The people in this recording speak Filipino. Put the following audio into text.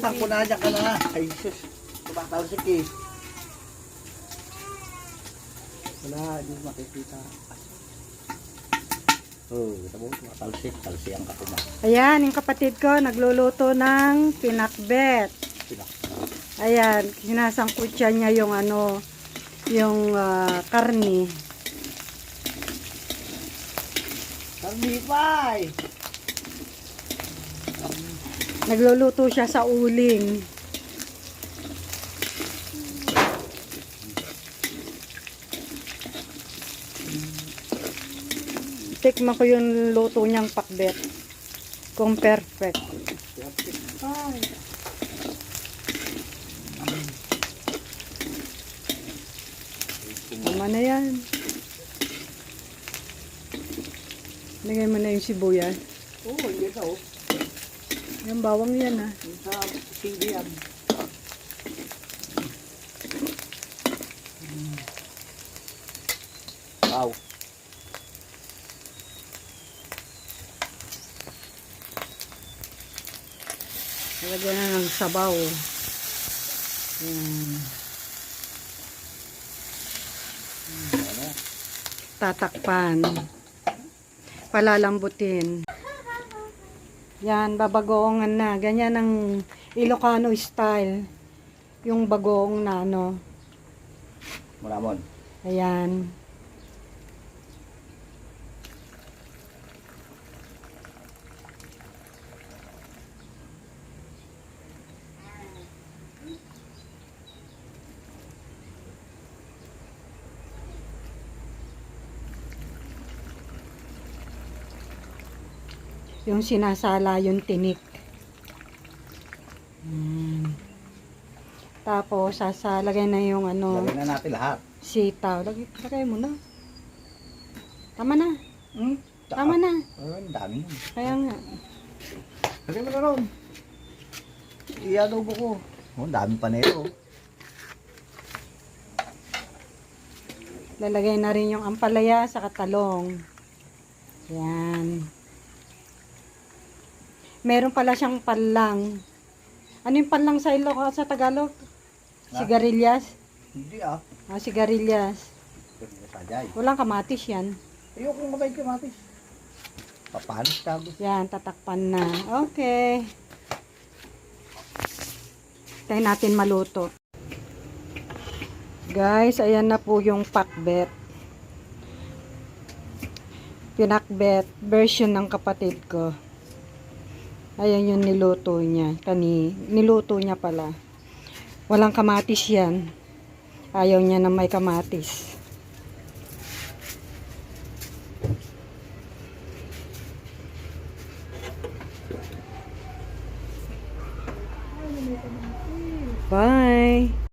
Naku na, dyan ka na. Ay, sus. Tumatalsik eh. Wala, hindi mo makikita. Oh, kita mo, tumatalsik. Talsiyan ka kuma. Ayan, yung kapatid ko nagluluto ng pinakbet. Pinak. Ayan, sinasangkut siya niya yung ano, yung ah, karni. Karnipay! Nagluluto siya sa uling. Tikman ko yung luto niyang pakbet. Kung perfect. Tama na yan. Lagay mo na yung sibuyas. Oo, oh, hindi oh. Yung bawang yan ah. Yung Sa TV yan. Wow. Lagyan na ng sabaw. Ayan. Ano? Tatakpan. Palalambutin. Yan, babagoongan na. Ganyan ang Ilocano style. Yung bagoong na ano. Maramon. Ayan. Yung sinasala yung tinik. Ayan. Tapos, sasalagay na yung ano, Lagyan na natin lahat. sitaw. Lagay, lagay mo na. Tama na. Hmm? Tama na. Oh, ang dami yun. Kaya nga. Lagyan mo na ron. I-adobo ko. Oh, ang dami pa na ito. Lalagay na rin yung ampalaya sa katalong. Yan. Meron pala siyang palang. Ano yung palang sa Ilocos sa Tagalog? Ha? Sigarilyas? Hindi ah. Ah, sigarilyas. Sajay. Walang kamatis yan. Ayoko ng mabay kamatis. Papanis tago. Yan, tatakpan na. Okay. Tayo natin maluto. Guys, ayan na po yung pakbet. Pinakbet version ng kapatid ko. Ayan yung niluto niya. Kani, niluto niya pala. Walang kamatis yan. Ayaw niya na may kamatis. Bye!